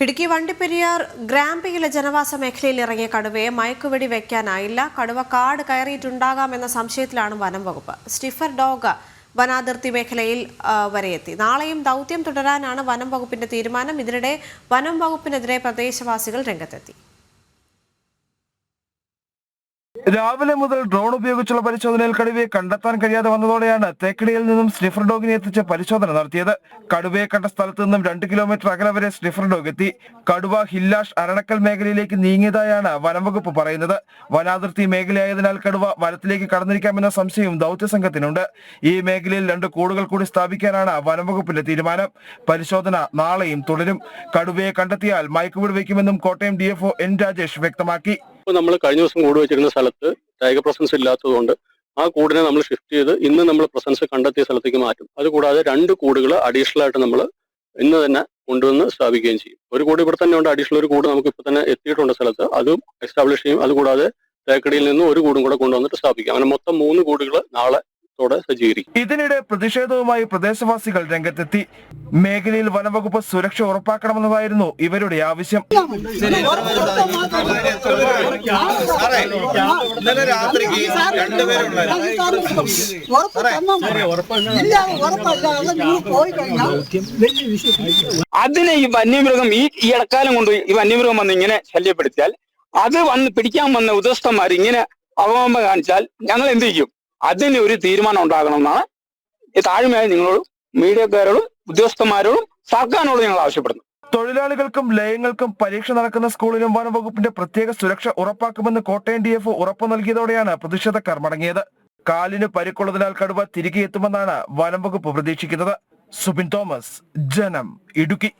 ഇടുക്കി വണ്ടിപ്പെരിയാർ ഗ്രാമ്പിയിലെ ജനവാസ മേഖലയിൽ ഇറങ്ങിയ കടുവയെ മയക്കുവെടി വയ്ക്കാനായില്ല കടുവ കാട് കയറിയിട്ടുണ്ടാകാമെന്ന സംശയത്തിലാണ് വനം വകുപ്പ്. സ്റ്റിഫർ ഡോഗ് വനാതിർത്തി മേഖലയിൽ വരെ എത്തി നാളെയും ദൗത്യം തുടരാനാണ് വനം വകുപ്പിന്റെ തീരുമാനം. ഇതിനിടെ വനം വകുപ്പിനെതിരെ പ്രദേശവാസികൾ രംഗത്തെത്തി. രാവിലെ മുതൽ ഡ്രോൺ ഉപയോഗിച്ചുള്ള പരിശോധനയിൽ കടുവയെ കണ്ടെത്താൻ കഴിയാതെ വന്നതോടെയാണ് തേക്കടിയിൽ നിന്നും സ്നിഫർ ഡോഗിനെ എത്തിച്ച് പരിശോധന നടത്തിയത്. കടുവയെ കണ്ട സ്ഥലത്ത് നിന്നും രണ്ട് കിലോമീറ്റർ അകലെ വരെ സ്നിഫർ ഡോഗ് എത്തി. കടുവ ഹില്ലാഷ് അരണക്കൽ മേഖലയിലേക്ക് നീങ്ങിയതായാണ് വനംവകുപ്പ് പറയുന്നത്. വനാതിർത്തി മേഖലയായതിനാൽ കടുവ വനത്തിലേക്ക് കടന്നിരിക്കാമെന്ന സംശയവും ദൗത്യസംഘത്തിനുണ്ട് ഈ മേഖലയിൽ രണ്ട് കൂടുകൾ കൂടി സ്ഥാപിക്കാനാണ് വനംവകുപ്പിന്റെ തീരുമാനം. പരിശോധന നാളെയും തുടരും. കടുവയെ കണ്ടെത്തിയാൽ മയക്കുപിടി വയ്ക്കുമെന്നും കോട്ടയം ഡിഎഫ്ഒ എൻ രാജേഷ് വ്യക്തമാക്കി. ഇപ്പൊ നമ്മൾ കഴിഞ്ഞ ദിവസം കൂട് വെച്ചിരുന്ന സ്ഥലത്ത് ടൈഗർ പ്രസൻസ് ഇല്ലാത്തതുകൊണ്ട് ആ കൂടിനെ നമ്മൾ ഷിഫ്റ്റ് ചെയ്ത് ഇന്ന് നമ്മൾ പ്രസൻസ് കണ്ടെത്തിയ സ്ഥലത്തേക്ക് മാറ്റും. അതുകൂടാതെ രണ്ട് കൂടുകൾ അഡീഷണൽ ആയിട്ട് നമ്മൾ ഇന്ന് തന്നെ കൊണ്ടുവന്ന് സ്ഥാപിക്കുകയും ചെയ്യും. ഒരു കൂട് ഇവിടെ തന്നെ ഉണ്ട്. അഡീഷണൽ ഒരു കൂട് നമുക്ക് ഇപ്പോൾ തന്നെ എത്തിയിട്ടുണ്ട് സ്ഥലത്ത്. അതും എസ്റ്റാബ്ലിഷ് ചെയ്യും. അതുകൂടാതെ തേക്കടിയിൽ നിന്ന് ഒരു കൂടും കൂടെ കൊണ്ടുവന്നിട്ട് സ്ഥാപിക്കാം. അങ്ങനെ മൊത്തം മൂന്ന് കൂടുകൾ നാളെ ത്തോടെ സജ്ജീകരിക്കും. ഇതിനിടെ പ്രതിഷേധവുമായി പ്രദേശവാസികൾ രംഗത്തെത്തി. മേഖലയിൽ വനവകുപ്പ് സുരക്ഷ ഉറപ്പാക്കണമെന്നതായിരുന്നു ഇവരുടെ ആവശ്യം. അതിനെ ഈ വന്യമൃഗം ഈ ഈ ഇടക്കാലം കൊണ്ട് ഈ വന്യമൃഗം വന്ന് ഇങ്ങനെ ശല്യപ്പെടുത്തിയാൽ അത് വന്ന് പിടിക്കാൻ വന്ന ഉദ്യോഗസ്ഥന്മാർ ഇങ്ങനെ അവമ കാണിച്ചാൽ ഞങ്ങൾ എന്ത് ചെയ്യും? അതിന് ഒരു തീരുമാനം ഉണ്ടാകണമെന്നാണ് താഴ്മയായി നിങ്ങളോടും മീഡിയക്കാരോടും ഉദ്യോഗസ്ഥന്മാരോടും സർക്കാരിനോടും ഞങ്ങൾ ആവശ്യപ്പെടുന്നു. തൊഴിലാളികൾക്കും ലയങ്ങൾക്കും പരീക്ഷ നടക്കുന്ന സ്കൂളിലും വനംവകുപ്പിന്റെ പ്രത്യേക സുരക്ഷ ഉറപ്പാക്കുമെന്ന് കോട്ടയം ഡി എഫ് ഉറപ്പു നൽകിയതോടെയാണ് പ്രതിഷേധക്കാർ മടങ്ങിയത്. കാലിന് പരിക്കുള്ളതിനാൽ കടുവ തിരികെ എത്തുമെന്നാണ് വനംവകുപ്പ് പ്രതീക്ഷിക്കുന്നത്. സുബിൻ തോമസ് ജനം ഇടുക്കി.